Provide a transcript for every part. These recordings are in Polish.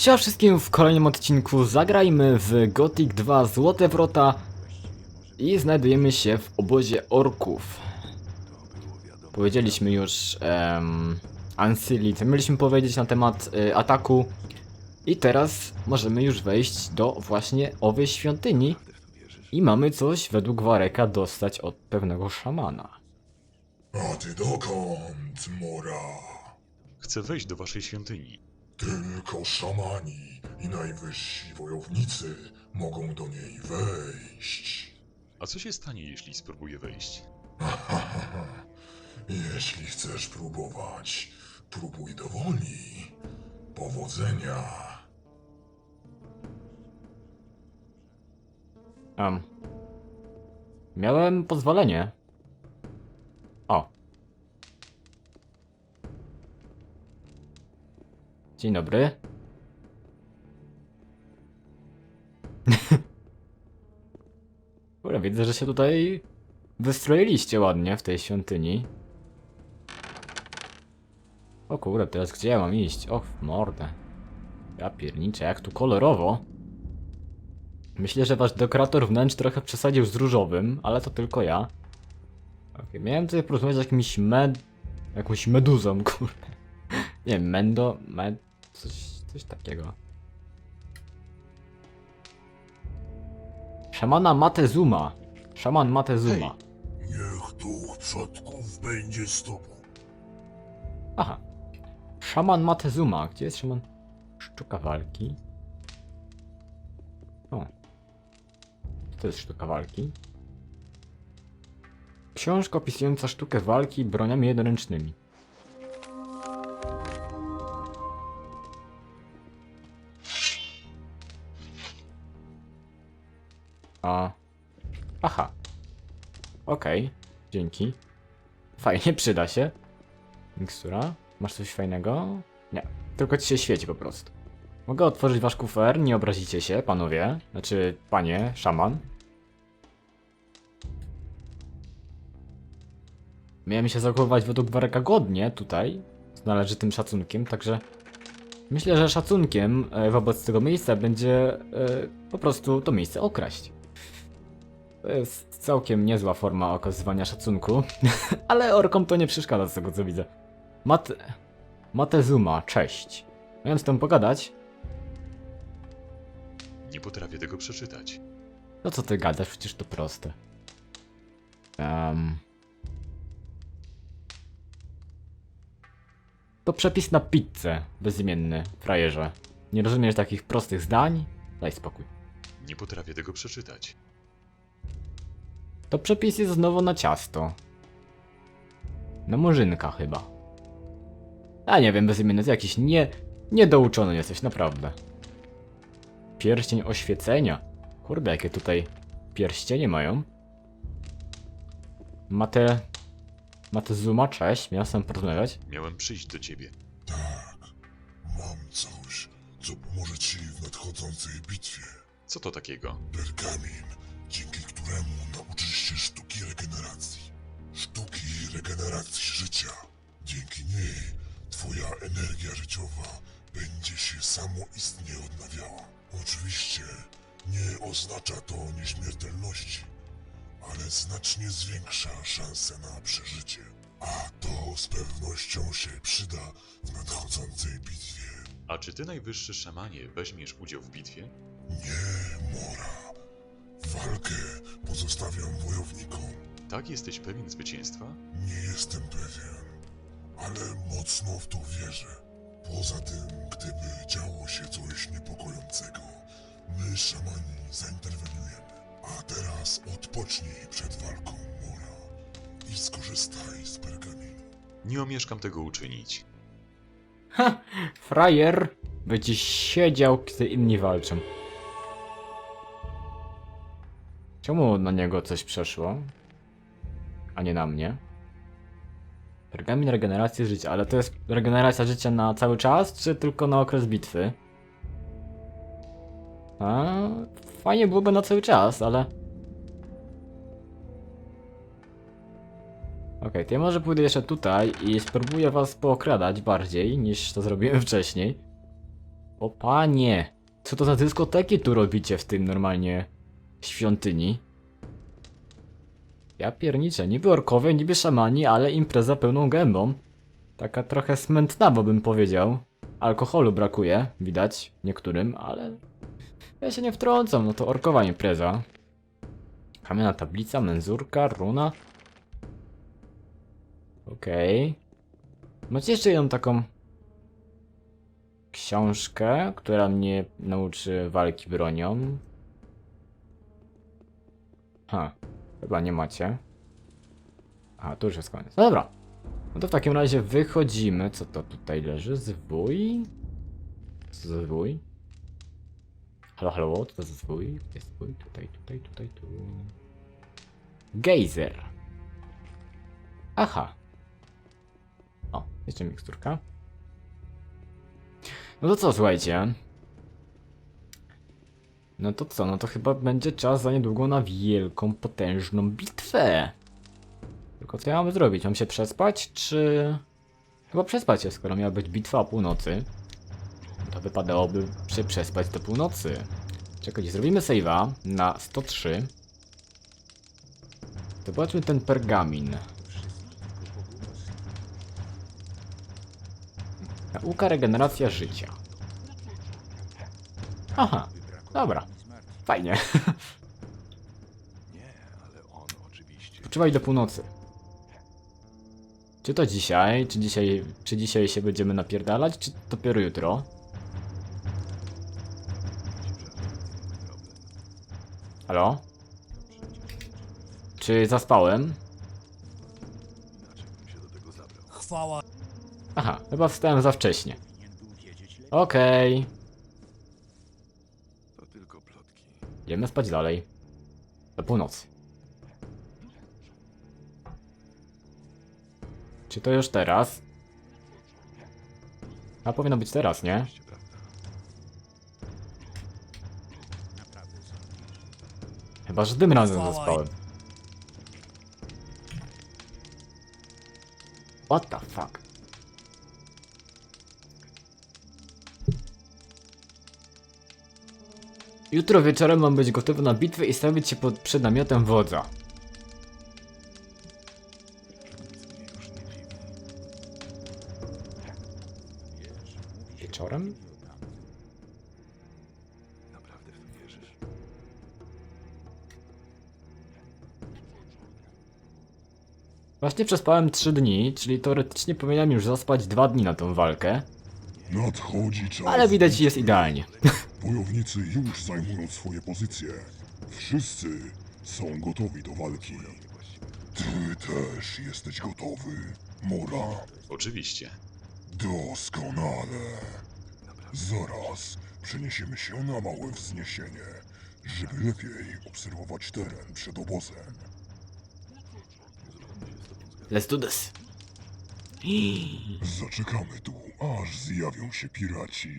Siema wszystkim w kolejnym odcinku zagrajmy w Gothic 2 Złote Wrota i znajdujemy się w obozie orków. Powiedzieliśmy już um, Ancili, co mieliśmy powiedzieć na temat y, ataku i teraz możemy już wejść do właśnie owej świątyni i mamy coś według Wareka dostać od pewnego szamana. A ty dokąd, Mora? Chcę wejść do waszej świątyni. Tylko szamani i najwyżsi wojownicy mogą do niej wejść. A co się stanie, jeśli spróbuję wejść? Jeśli chcesz próbować, próbuj do woli. Powodzenia. Um. Miałem pozwolenie. O. Dzień dobry. Kurde, widzę, że się tutaj wystroiliście ładnie w tej świątyni. O kurde, teraz gdzie ja mam iść? Och, mordę. Ja pierniczę, jak tu kolorowo. Myślę, że wasz dekorator wnętrz trochę przesadził z różowym, ale to tylko ja. Okej, miałem tutaj porozmawiać z jakimś med... jakąś meduzą, kurde. Nie mendo... med... coś, coś takiego. Szamana Matezuma. Szaman Matezuma. Niech duch przodków będzie z tobą. Aha. Szaman Matezuma. Gdzie jest szaman? Sztuka walki. O. To jest sztuka walki. Książka opisująca sztukę walki broniami jednoręcznymi. A. Aha. Okej. Dzięki. Fajnie, przyda się. Mikstura? Masz coś fajnego? Nie. Tylko ci się świeci po prostu. Mogę otworzyć wasz kufer, nie obrazicie się, panowie. Znaczy, panie, szaman. Miałem się zachowywać według Wareka godnie tutaj, z należytym szacunkiem, także myślę, że szacunkiem e, wobec tego miejsca będzie e, po prostu to miejsce okraść. To jest całkiem niezła forma okazywania szacunku, ale orkom to nie przeszkadza z tego co widzę. Mat... Matezuma, cześć. Miałem z tym pogadać. Nie potrafię tego przeczytać. No co ty gadasz, przecież to proste. Um... To przepis na pizzę, bezimienny, frajerze. Nie rozumiesz takich prostych zdań? Daj spokój. Nie potrafię tego przeczytać. To przepis jest znowu na ciasto. Na murzynka chyba. A nie wiem, bezimienny, ty jakiś nie... Niedouczony jesteś, naprawdę. Pierścień oświecenia. Kurde, jakie tutaj pierścienie mają. Mate... Matezuma, cześć, miałem sam porozmawiać. Miałem przyjść do ciebie. Tak, mam coś, co pomoże ci w nadchodzącej bitwie. Co to takiego? Pergamin, dzięki któremu nauczysz się sztuki regeneracji. Sztuki regeneracji życia. Dzięki niej twoja energia życiowa będzie się samoistnie odnawiała. Oczywiście nie oznacza to nieśmiertelności, ale znacznie zwiększa szanse na przeżycie. A to z pewnością się przyda w nadchodzącej bitwie. A czy ty, najwyższy szamanie, weźmiesz udział w bitwie? Nie, Mora. Walkę pozostawiam wojownikom. Tak jesteś pewien zwycięstwa? Nie jestem pewien, ale mocno w to wierzę. Poza tym, gdyby działo się coś niepokojącego, my, szamani, zainterweniujemy. A teraz odpocznij przed walką, Mora, i skorzystaj z pergaminu. Nie omieszkam tego uczynić. Frajer będzie siedział, gdy inni walczą. Czemu na niego coś przeszło? A nie na mnie? Pergamin regeneracji życia, ale to jest regeneracja życia na cały czas, czy tylko na okres bitwy? A, fajnie byłoby na cały czas, ale... Okej, to ja może pójdę jeszcze tutaj i spróbuję was pookradać bardziej niż to zrobiłem wcześniej. O panie! Co to za dyskoteki tu robicie w tym normalnie świątyni? Ja pierniczę, niby orkowie, niby szamani, ale impreza pełną gębą. Taka trochę smętna, bo bym powiedział. Alkoholu brakuje, widać niektórym, ale ja się nie wtrącam, no to orkowa impreza. Kamienna tablica, menzurka, runa. Okej. Macie jeszcze jedną taką książkę, która mnie nauczy walki bronią. Ha, chyba nie macie. A, tu już jest koniec. No dobra. No to w takim razie wychodzimy. Co to tutaj leży? Zwój? Zwój? Halo, halo, co to za zwój? Jest zwój? Tutaj, tutaj, tutaj, tu. Gejzer. Aha. O, jeszcze miksturka. No to co, słuchajcie. No to co, no to chyba będzie czas za niedługo na wielką, potężną bitwę. Tylko co ja mam zrobić? Mam się przespać, czy... Chyba przespać się, skoro miała być bitwa o północy. To wypadałoby się przespać do północy. Czekajcie, zrobimy save'a na 103. Zobaczmy ten pergamin. Nauka regeneracja życia. Aha, dobra. Fajnie. Poczywaj do północy. Czy to dzisiaj? Czy dzisiaj, czy dzisiaj się będziemy napierdalać, czy dopiero jutro? Halo? Czy zaspałem? Chwała Aha, chyba wstałem za wcześnie. Okej. To tylko Idziemy spać dalej. Do północy. Czy to już teraz? A powinno być teraz, nie? Chyba, że tym razem zaspałem. What the fuck? Jutro wieczorem mam być gotowy na bitwę i stawić się pod, przed namiotem wodza. Wieczorem? Naprawdę w to wierzysz? Właśnie przespałem 3 dni, czyli teoretycznie powinienem już zaspać 2 dni na tą walkę, Nadchodzi czas. ale widać jest idealnie. Wojownicy już zajmują swoje pozycje. Wszyscy są gotowi do walki. Ty też jesteś gotowy, Mora? Oczywiście. Doskonale. Zaraz przeniesiemy się na małe wzniesienie, żeby lepiej obserwować teren przed obozem. Let's do this. Zaczekamy tu, aż zjawią się piraci.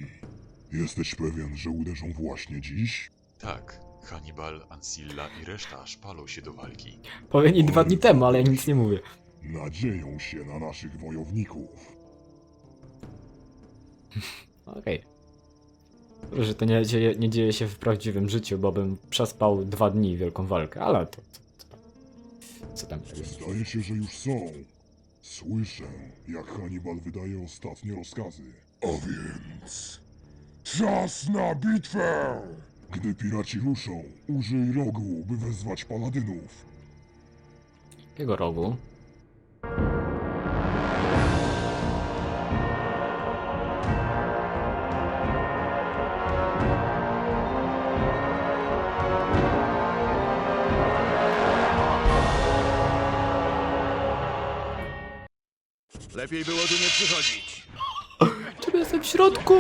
Jesteś pewien, że uderzą właśnie dziś? Tak, Hannibal, Ancilla i reszta szpalą się do walki. Powinni dwa dni temu, ale ja nic nie mówię. Nadzieją się na naszych wojowników. Okej. Dobrze, że to nie dzieje, nie dzieje się w prawdziwym życiu, bo bym przespał dwa dni wielką walkę, ale to... to, to co tam? Zdaje się, że już są. Słyszę, jak Hannibal wydaje ostatnie rozkazy. A więc... Czas na bitwę! Gdy piraci ruszą, użyj rogu, by wezwać paladynów. Jakiego rogu? Lepiej było tu nie przychodzić. Czemu jestem w środku?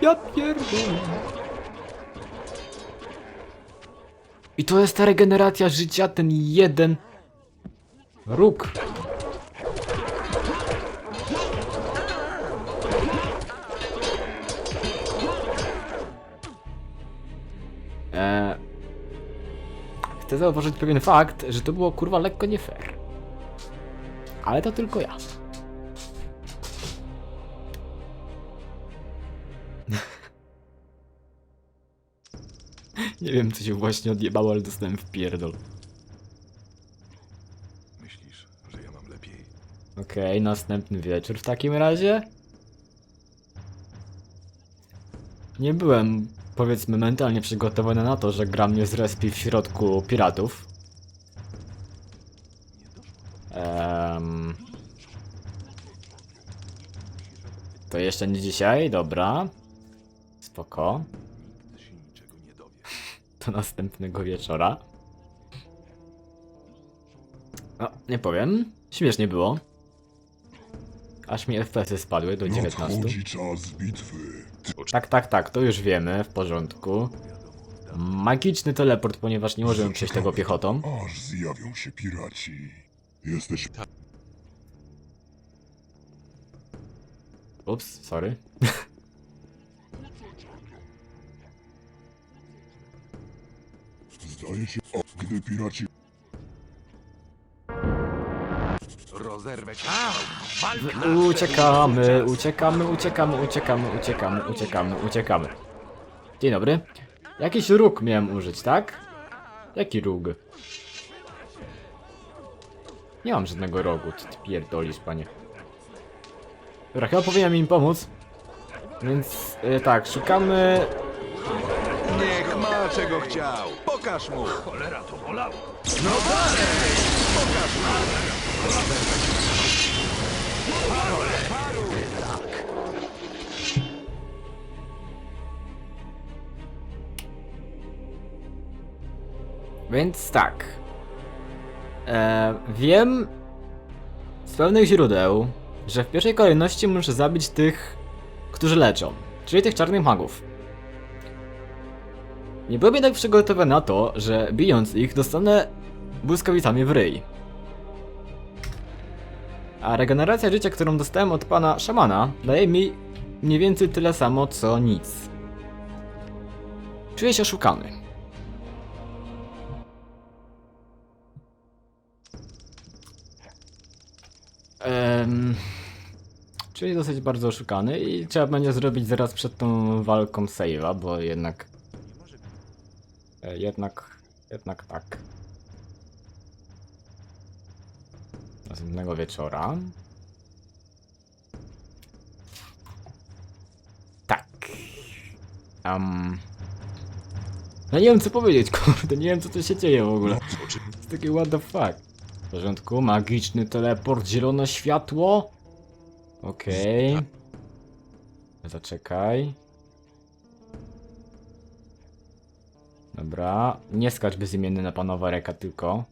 Ja pierdolę. I to jest ta regeneracja życia, ten jeden róg. Eee, chcę zauważyć pewien fakt, że to było kurwa lekko nie fair. Ale to tylko ja. Nie wiem, co się właśnie odjebało, ale dostałem w pierdol. Myślisz, że ja mam lepiej? Okej, następny wieczór w takim razie. Nie byłem, powiedzmy, mentalnie przygotowany na to, że gra mnie zrespi w środku piratów. To jeszcze nie dzisiaj, dobra. Spoko. Nigdy się niczego nie dowie. Do następnego wieczora. No, nie powiem. Śmiesznie było. Aż mi FPS-y spadły do 19. Nadchodzi czas bitwy. Tak, tak, tak, to już wiemy, w porządku. Magiczny teleport, ponieważ nie możemy przejść tego piechotą. Aż zjawią się piraci. Jesteś Ups, sorry. się, o, gdy piraci Rozerwę cię. Uciekamy, uciekamy, uciekamy, uciekamy, uciekamy, uciekamy, uciekamy. Dzień dobry. Jakiś róg miałem użyć, tak? Jaki róg? Nie mam żadnego rogu, co ty pierdolisz, panie. Dobra, chyba powinienem im pomóc. Więc e, tak, szukamy... Czego chciał. Pokaż mu. Cholera, to bolało. Więc tak. E, wiem z pewnych źródeł, że w pierwszej kolejności muszę zabić tych, którzy leczą, czyli tych czarnych magów. Nie byłem jednak przygotowany na to, że bijąc ich dostanę błyskawicami w ryj. A regeneracja życia, którą dostałem od pana szamana, daje mi mniej więcej tyle samo co nic. Czuję się oszukany. Czyli dosyć bardzo oszukany i trzeba będzie zrobić zaraz przed tą walką save'a, bo jednak... E, jednak... jednak tak. Następnego wieczora. Tak. Um. Ja nie wiem co powiedzieć, kurde, nie wiem co tu się dzieje w ogóle. To takie what the fuck. W porządku, magiczny teleport, zielone światło. Okej. Zaczekaj. Dobra, nie skacz bezimienny na panowa reka tylko.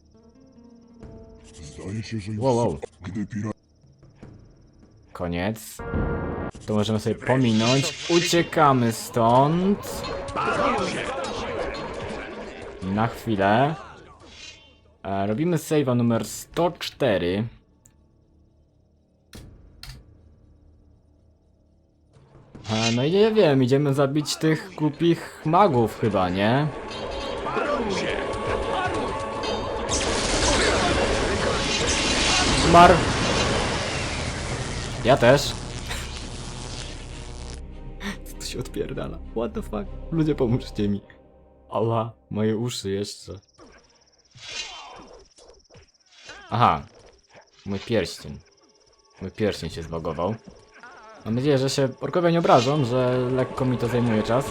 Zdaje się, że już Wow, wow. gdy piraci Koniec. To możemy sobie pominąć. Uciekamy stąd. Na chwilę. E, robimy save'a numer 104. E, no i nie wiem, idziemy zabić tych głupich magów chyba, nie? Zmarł. Ja też. Co tu się odpierdala? What the fuck? Ludzie pomóżcie mi. Ała, moje uszy jeszcze. Aha. Mój pierścień. Mój pierścień się zbagował. Mam nadzieję, że się orkowie nie obrażą, że lekko mi to zajmuje czas.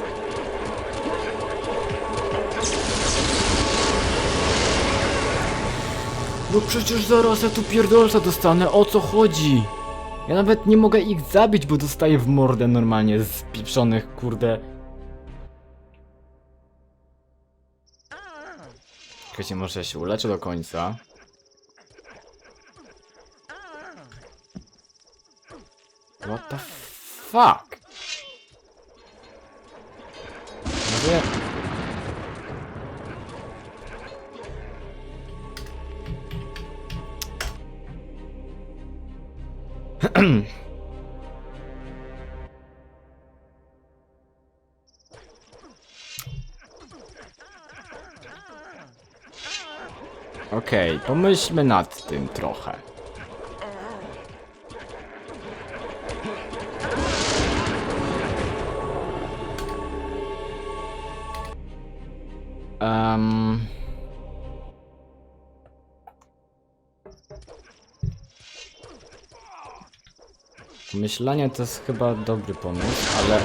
No przecież zaraz ja tu pierdolca dostanę, o co chodzi? Ja nawet nie mogę ich zabić, bo dostaję w mordę normalnie z pieprzonych, kurde. Czekajcie, może się uleczę do końca. What the fuck? Okej, pomyślmy nad tym trochę. em, Myślenie to jest chyba dobry pomysł, ale...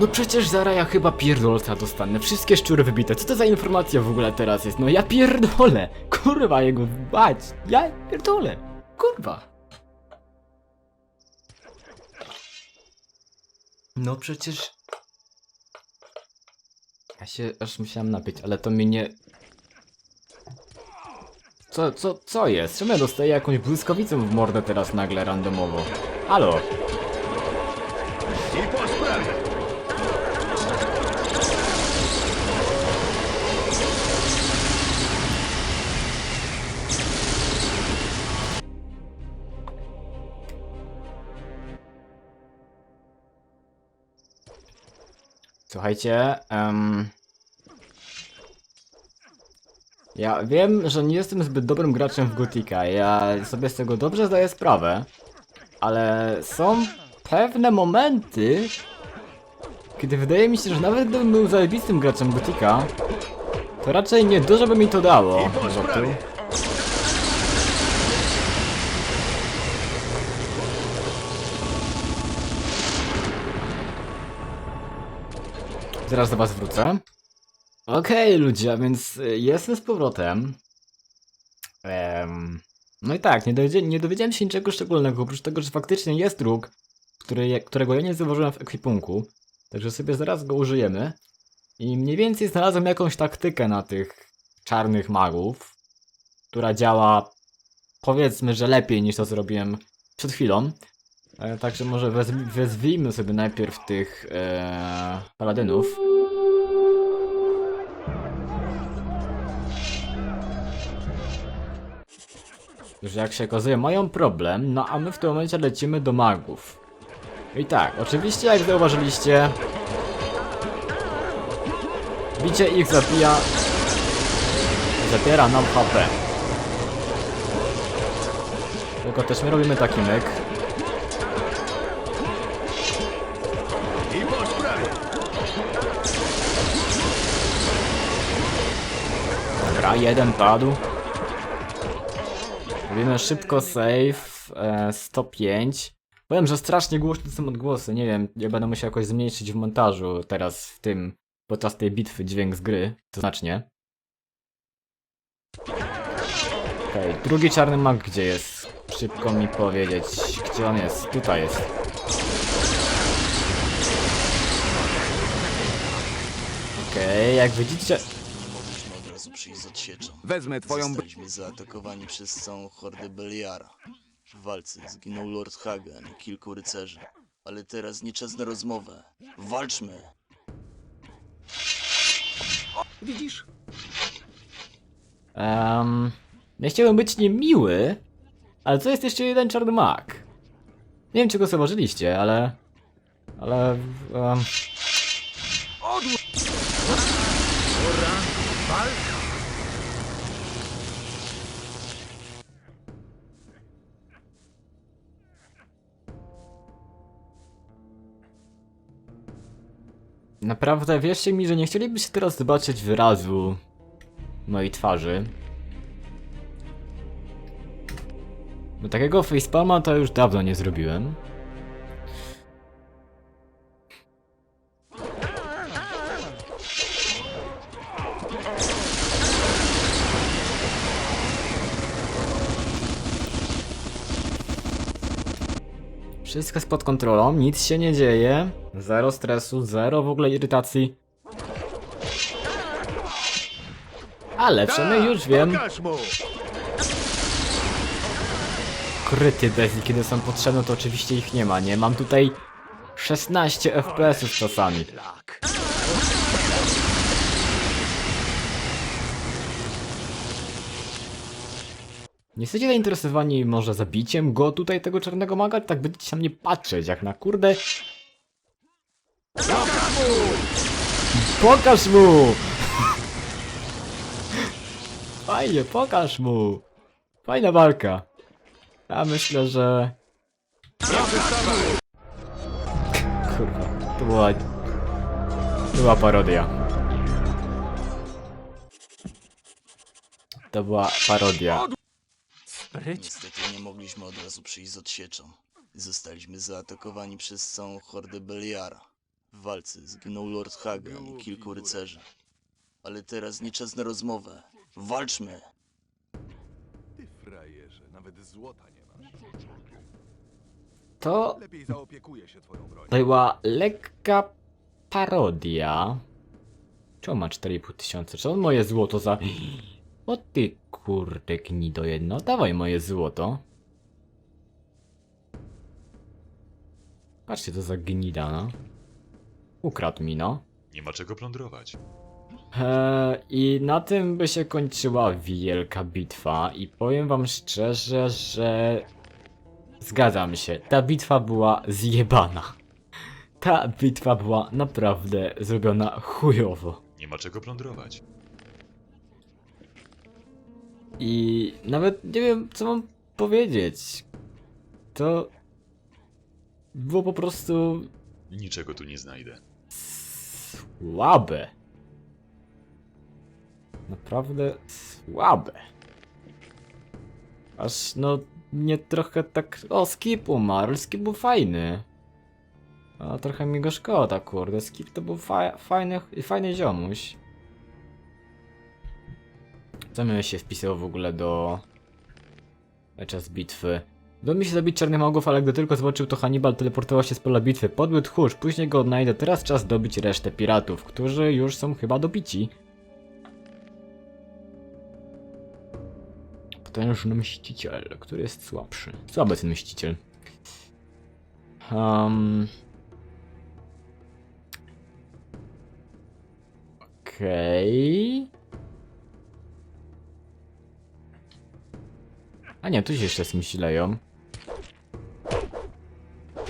No przecież zaraz ja chyba pierdolca dostanę. Wszystkie szczury wybite. Co to za informacja w ogóle teraz jest? No ja pierdolę! Kurwa jego bać! Ja pierdolę! Kurwa! No przecież... Ja się aż musiałem napić, ale to mnie nie... Co, co, co jest? Czemu ja dostaję jakąś błyskowicę w mordę teraz nagle randomowo? Halo? I po sprawie! Słuchajcie, em, ja wiem, że nie jestem zbyt dobrym graczem w Gotika, ja sobie z tego dobrze zdaję sprawę, ale są pewne momenty, kiedy wydaje mi się, że nawet gdybym był zajebistym graczem Gotika, to raczej nie dużo by mi to dało. Zaraz do was wrócę. Okej, ludzie, a więc y, jestem z powrotem. Em, no i tak, nie, dowiedzie, nie dowiedziałem się niczego szczególnego, oprócz tego, że faktycznie jest róg, który, którego ja nie zauważyłem w ekwipunku. Także sobie zaraz go użyjemy. I mniej więcej znalazłem jakąś taktykę na tych czarnych magów, która działa powiedzmy, że lepiej niż to zrobiłem przed chwilą. E, także może wez, wezwijmy sobie najpierw tych e, paladynów. Że jak się okazuje mają problem, no a my w tym momencie lecimy do magów. I tak, oczywiście jak zauważyliście, bicie ich zabija, zabiera nam HP. Tylko też my robimy taki myk. Dobra, jeden padł. Robimy szybko save. E, 105. Powiem, że strasznie głośne są odgłosy. Nie wiem, ja będę musiał jakoś zmniejszyć w montażu teraz w tym, podczas tej bitwy dźwięk z gry. To znacznie. Okej, drugi czarny mag gdzie jest? Szybko mi powiedzieć, gdzie on jest? Tutaj jest. Okej, jak widzicie... Mogliśmy od razu przyjść z odsieczą. Wezmę twoją... b- Zostaliśmy zaatakowani przez całą hordę Beliara. W walce zginął Lord Hagen i kilku rycerzy. Ale teraz nie czas na rozmowę. Walczmy! Widzisz? Um, nie chciałbym być niemiły, ale to jest jeszcze jeden czarny mak. Nie wiem, czy go zauważyliście, ale... Ale... Um! Naprawdę wierzcie mi, że nie chcielibyście teraz zobaczyć wyrazu mojej twarzy. Bo takiego facepalma to już dawno nie zrobiłem. Wszystko jest pod kontrolą, nic się nie dzieje. Zero stresu, zero w ogóle irytacji. Ale przynajmniej już wiem, kryty bez kiedy są potrzebne, to oczywiście ich nie ma, nie? Mam tutaj 16 FPS-ów czasami. Nie jesteście zainteresowani może zabiciem go tutaj, tego czarnego maga? Tak będziecie na mnie patrzeć, jak na kurde... Pokaż mu! Fajnie, pokaż mu! Fajna walka. Ja myślę, że... Kurwa, to była... To była parodia. To była parodia. Niestety nie mogliśmy od razu przyjść z odsieczą. Zostaliśmy zaatakowani przez całą hordę Beliara. W walce zginął Lord Hagen i kilku rycerzy. Ale teraz nie czas na rozmowę. Walczmy! Ty frajerze, nawet złota nie masz. To Lepiej zaopiekuję się twoją bronią. była lekka parodia. Czemu ma 4,5 tysiące? Czy on moje złoto za... O ty kurde gnido jedno, dawaj moje złoto. Patrzcie to za gnida, no. Ukradł mi, no. Nie ma czego plądrować. Eee, I na tym by się kończyła wielka bitwa i powiem wam szczerze, że zgadzam się, ta bitwa była zjebana. Ta bitwa była naprawdę zrobiona chujowo. Nie ma czego plądrować. I nawet nie wiem co mam powiedzieć. To było po prostu Niczego tu nie znajdę. słabe. Naprawdę słabe. Aż no mnie trochę tak. O, Skip umarł. Skip był fajny. A trochę mi go szkoda, kurde. Skip to był fa fajny, fajny ziomuś. Co mi się wpisało w ogóle do. Czas bitwy. Udało mi się zabić czarnych magów, ale gdy tylko zobaczył to Hannibal teleportował się z pola bitwy. Podły tchórz, później go odnajdę. Teraz czas dobić resztę piratów, którzy już są chyba dobici. Potężny mściciel, który jest słabszy. Słaby ten mściciel. Um... Okej. A nie, tu się jeszcze z kimś leją.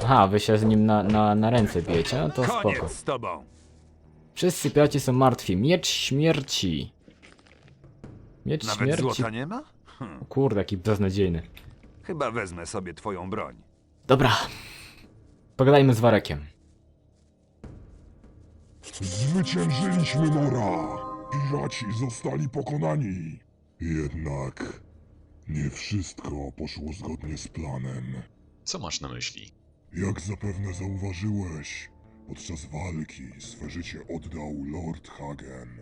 Aha, wy się z nim na, na, na ręce bijecie, no to spoko. Z tobą! Wszyscy piraci są martwi. Miecz śmierci. Miecz Nawet śmierci. złota nie ma? Hm, O Kurde, jaki beznadziejny. chyba wezmę sobie twoją broń. Dobra. Pogadajmy z Warekiem. Zwyciężyliśmy Mora! Piraci zostali pokonani! Jednak nie wszystko poszło zgodnie z planem. Co masz na myśli? Jak zapewne zauważyłeś, podczas walki swe życie oddał Lord Hagen.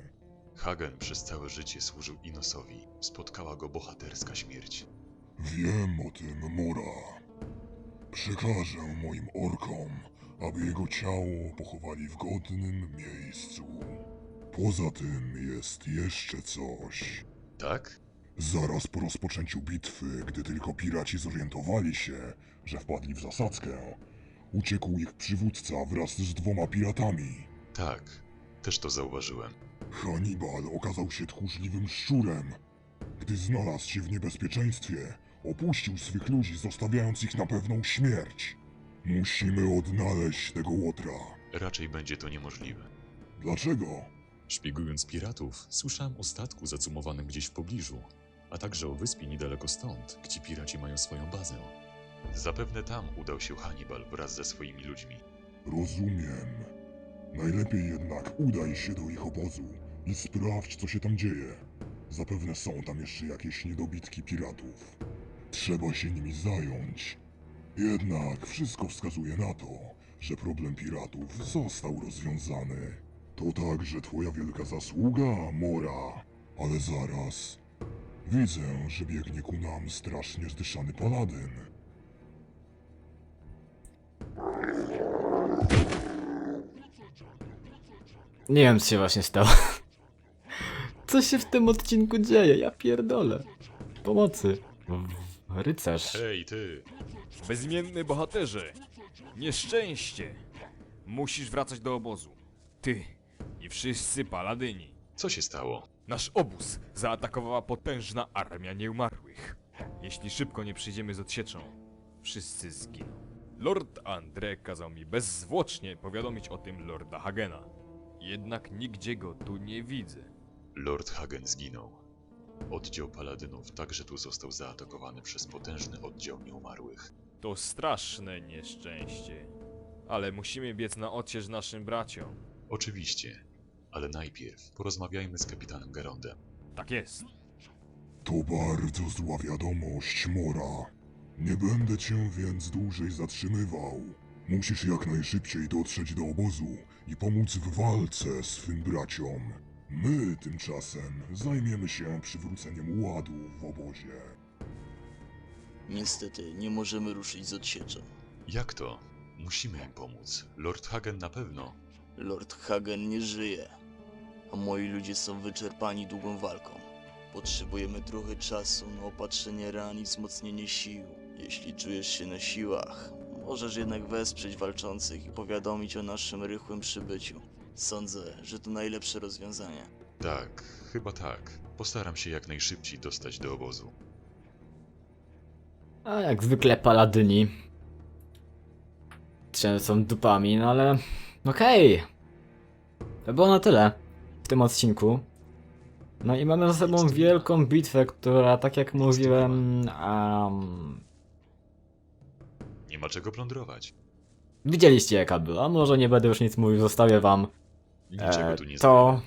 Hagen przez całe życie służył Inosowi. Spotkała go bohaterska śmierć. Wiem o tym, Mora. Przekażę moim orkom, aby jego ciało pochowali w godnym miejscu. Poza tym jest jeszcze coś. Tak? Zaraz po rozpoczęciu bitwy, gdy tylko piraci zorientowali się, że wpadli w zasadzkę, uciekł ich przywódca wraz z dwoma piratami. Tak. Też to zauważyłem. Hannibal okazał się tchórzliwym szczurem. Gdy znalazł się w niebezpieczeństwie, opuścił swych ludzi, zostawiając ich na pewną śmierć. Musimy odnaleźć tego łotra. Raczej będzie to niemożliwe. Dlaczego? Szpiegując piratów, słyszałem o statku zacumowanym gdzieś w pobliżu, a także o wyspie niedaleko stąd, gdzie piraci mają swoją bazę. Zapewne tam udał się Hannibal wraz ze swoimi ludźmi. Rozumiem. Najlepiej jednak udaj się do ich obozu i sprawdź, co się tam dzieje. Zapewne są tam jeszcze jakieś niedobitki piratów. Trzeba się nimi zająć. Jednak wszystko wskazuje na to, że problem piratów został rozwiązany. To także twoja wielka zasługa, Mora. Ale zaraz. Widzę, że biegnie ku nam strasznie zdyszany paladyn. Nie wiem, co się właśnie stało. Co się w tym odcinku dzieje? Ja pierdolę. Pomocy. Rycerz. Hej, ty! Bezimienny bohaterze! Nieszczęście! Musisz wracać do obozu. Ty i wszyscy paladyni. Co się stało? Nasz obóz zaatakowała potężna armia nieumarłych. Jeśli szybko nie przyjdziemy z odsieczą, wszyscy zginą. Lord Andre kazał mi bezzwłocznie powiadomić o tym Lorda Hagena. Jednak nigdzie go tu nie widzę. Lord Hagen zginął. Oddział paladynów także tu został zaatakowany przez potężny oddział nieumarłych. To straszne nieszczęście. Ale musimy biec na odsiecz naszym braciom. Oczywiście, ale najpierw porozmawiajmy z kapitanem Garondem. Tak jest. To bardzo zła wiadomość, Mora. Nie będę cię więc dłużej zatrzymywał. Musisz jak najszybciej dotrzeć do obozu i pomóc w walce swym braciom. My tymczasem zajmiemy się przywróceniem ładu w obozie. Niestety, nie możemy ruszyć z odsieczą. Jak to? Musimy im pomóc. Lord Hagen na pewno. Lord Hagen nie żyje, a moi ludzie są wyczerpani długą walką. Potrzebujemy trochę czasu na opatrzenie ran i wzmocnienie sił. Jeśli czujesz się na siłach, możesz jednak wesprzeć walczących i powiadomić o naszym rychłym przybyciu. Sądzę, że to najlepsze rozwiązanie. Tak, chyba tak. Postaram się jak najszybciej dostać do obozu. A jak zwykle paladyni. Trzęsą dupami, no ale... Okej. To było na tyle tym odcinku. No i mamy za sobą wielką bitwę, która tak jak mówiłem... Um, Nie ma czego plądrować. widzieliście jaka była, może nie będę już nic mówił, zostawię wam Niczego e, tu nie to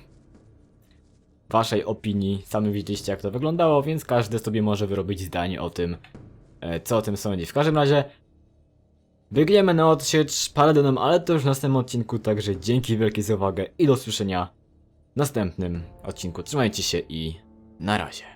waszej opinii. Sami widzieliście jak to wyglądało, więc każdy sobie może wyrobić zdanie o tym, e, co o tym sądzi. W każdym razie biegniemy na odsiecz paladynom, ale to już w następnym odcinku, także dzięki wielkie za uwagę i do usłyszenia w następnym odcinku. Trzymajcie się i na razie.